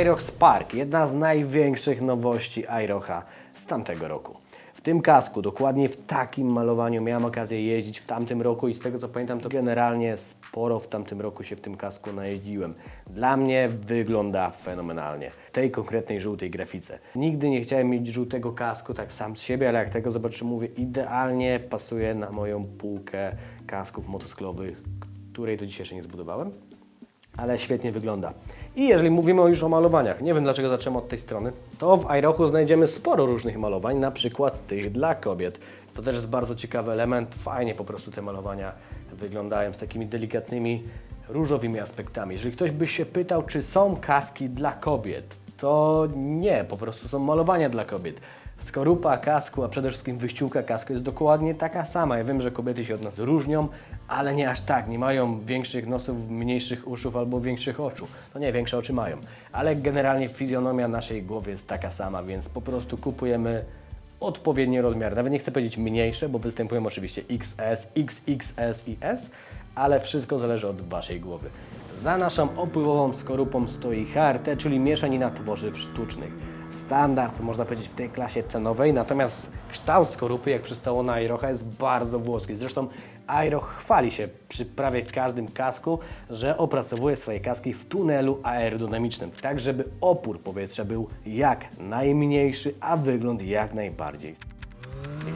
Iroch Spark, jedna z największych nowości Irocha z tamtego roku. W tym kasku, dokładnie w takim malowaniu miałem okazję jeździć w tamtym roku i z tego co pamiętam, to generalnie sporo w tamtym roku się w tym kasku najeździłem. Dla mnie wygląda fenomenalnie. W tej konkretnej żółtej grafice. Nigdy nie chciałem mieć żółtego kasku tak sam z siebie, ale jak tego zobaczę, mówię, idealnie pasuje na moją półkę kasków motocyklowych, której do dzisiaj jeszcze nie zbudowałem ale świetnie wygląda. I jeżeli mówimy już o malowaniach, nie wiem dlaczego zacząłem od tej strony, to w iRochu znajdziemy sporo różnych malowań, na przykład tych dla kobiet. To też jest bardzo ciekawy element, fajnie po prostu te malowania wyglądają z takimi delikatnymi, różowymi aspektami. Jeżeli ktoś by się pytał, czy są kaski dla kobiet, to nie, po prostu są malowania dla kobiet. Skorupa kasku, a przede wszystkim wyściółka kasku jest dokładnie taka sama. Ja wiem, że kobiety się od nas różnią, ale nie aż tak. Nie mają większych nosów, mniejszych uszów albo większych oczu. No nie, większe oczy mają. Ale generalnie fizjonomia naszej głowy jest taka sama, więc po prostu kupujemy odpowiedni rozmiar. Nawet nie chcę powiedzieć mniejsze, bo występują oczywiście XS, XXS i S, ale wszystko zależy od Waszej głowy. Za naszą opływową skorupą stoi HRT, czyli mieszanina tworzyw sztucznych. Standard, można powiedzieć, w tej klasie cenowej, natomiast kształt skorupy, jak przystało na Aerocha, jest bardzo włoski. Zresztą Aero chwali się przy prawie każdym kasku, że opracowuje swoje kaski w tunelu aerodynamicznym, tak żeby opór powietrza był jak najmniejszy, a wygląd jak najbardziej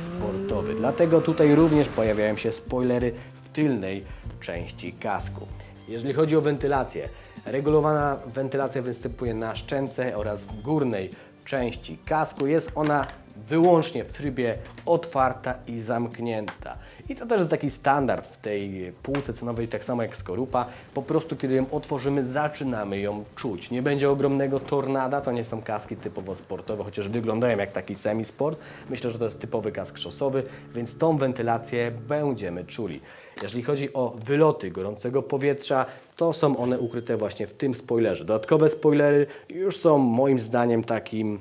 sportowy. Dlatego tutaj również pojawiają się spoilery w tylnej części kasku. Jeżeli chodzi o wentylację, regulowana wentylacja występuje na szczęce oraz górnej części kasku. Jest ona wyłącznie w trybie otwarta i zamknięta. I to też jest taki standard w tej półce cenowej, tak samo jak skorupa. Po prostu kiedy ją otworzymy, zaczynamy ją czuć. Nie będzie ogromnego tornada, to nie są kaski typowo sportowe, chociaż wyglądają jak taki semisport. Myślę, że to jest typowy kask szosowy, więc tą wentylację będziemy czuli. Jeżeli chodzi o wyloty gorącego powietrza, to są one ukryte właśnie w tym spoilerze. Dodatkowe spoilery już są moim zdaniem takim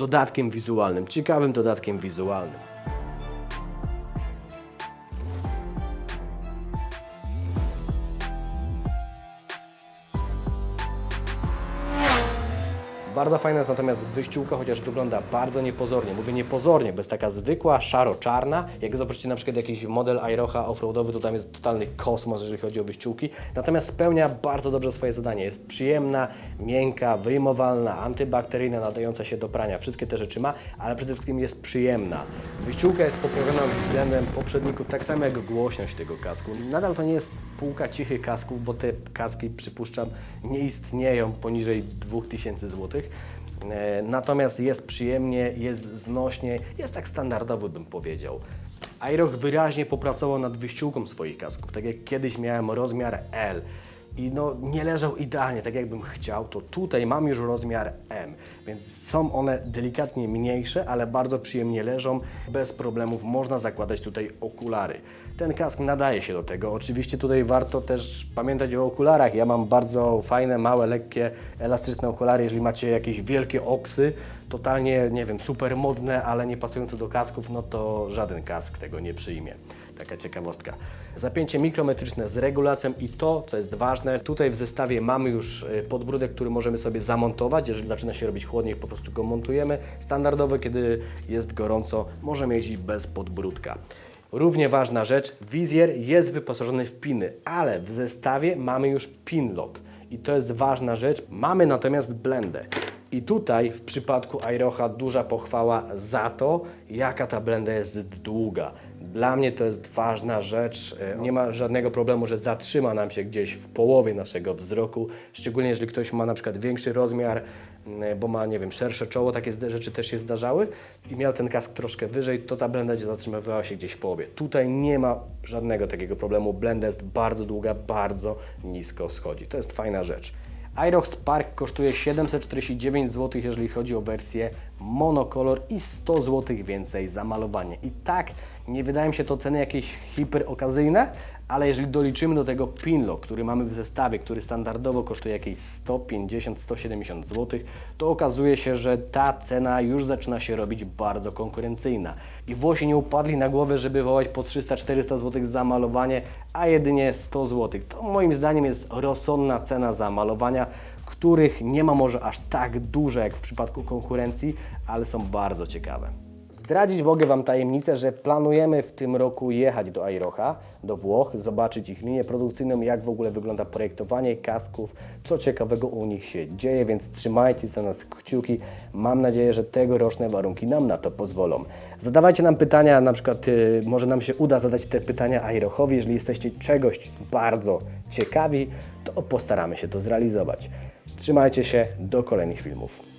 dodatkiem wizualnym, ciekawym dodatkiem wizualnym. Bardzo fajna jest natomiast wyściółka, chociaż wygląda bardzo niepozornie. Mówię niepozornie, bo jest taka zwykła, szaro-czarna. Jak zobaczycie na przykład jakiś model Aerocha offroadowy, to tam jest totalny kosmos, jeżeli chodzi o wyściółki. Natomiast spełnia bardzo dobrze swoje zadanie. Jest przyjemna, miękka, wyjmowalna, antybakteryjna, nadająca się do prania. Wszystkie te rzeczy ma, ale przede wszystkim jest przyjemna. Wyściółka jest poprawiona względem poprzedników, tak samo jak głośność tego kasku. Nadal to nie jest półka cichych kasków, bo te kaski, przypuszczam, nie istnieją poniżej 2000 zł. E, Natomiast jest przyjemnie, jest znośnie, jest tak standardowy bym powiedział. Aeroch wyraźnie popracował nad wyściółką swoich kasków. Tak jak kiedyś miałem rozmiar L i no nie leżał idealnie, tak jakbym chciał, to tutaj mam już rozmiar M, więc są one delikatnie mniejsze, ale bardzo przyjemnie leżą, bez problemów można zakładać tutaj okulary. Ten kask nadaje się do tego. Oczywiście tutaj warto też pamiętać o okularach. Ja mam bardzo fajne, małe, lekkie, elastyczne okulary. Jeżeli macie jakieś wielkie oksy, totalnie, nie wiem, super modne, ale nie pasujące do kasków, no to żaden kask tego nie przyjmie. Taka ciekawostka. Zapięcie mikrometryczne z regulacją i to, co jest ważne, tutaj w zestawie mamy już y, podbródek, który możemy sobie zamontować. Jeżeli zaczyna się robić chłodniej, po prostu go montujemy. Standardowo, kiedy jest gorąco, możemy jeździć bez podbródka. Równie ważna rzecz, wizjer jest wyposażony w piny, ale w zestawie mamy już pin lock. I to jest ważna rzecz. Mamy natomiast blendę. I tutaj w przypadku Aerocha duża pochwała za to, jaka ta blenda jest długa. Dla mnie to jest ważna rzecz. E, Nie ma żadnego problemu, że zatrzyma nam się gdzieś w połowie naszego wzroku, szczególnie jeżeli ktoś ma na przykład większy rozmiar, bo ma, nie wiem, szersze czoło, takie rzeczy też się zdarzały i miał ten kask troszkę wyżej, to ta blenda zatrzymywała się gdzieś w połowie. Tutaj nie ma żadnego takiego problemu. Blenda jest bardzo długa, bardzo nisko schodzi. To jest fajna rzecz. Aerox Spark kosztuje 749 zł, jeżeli chodzi o wersję monokolor i 100 zł więcej za malowanie. I tak nie wydają się to ceny jakieś hiperokazyjne, ale jeżeli doliczymy do tego pinlock, który mamy w zestawie, który standardowo kosztuje jakieś 150-170 zł, to okazuje się, że ta cena już zaczyna się robić bardzo konkurencyjna. I Włosi nie upadli na głowę, żeby wołać po 300-400 zł za malowanie, a jedynie 100 zł. To moim zdaniem jest rozsądna cena za malowania, których nie ma może aż tak duże jak w przypadku konkurencji, ale są bardzo ciekawe. Zdradzić mogę Wam tajemnicę, że planujemy w tym roku jechać do Airocha, do Włoch, zobaczyć ich linię produkcyjną, jak w ogóle wygląda projektowanie kasków, co ciekawego u nich się dzieje, więc trzymajcie za nas kciuki. Mam nadzieję, że tegoroczne warunki nam na to pozwolą. Zadawajcie nam pytania, na przykład y, może nam się uda zadać te pytania Airochowi, jeżeli jesteście czegoś bardzo ciekawi, to postaramy się to zrealizować. Trzymajcie się, do kolejnych filmów.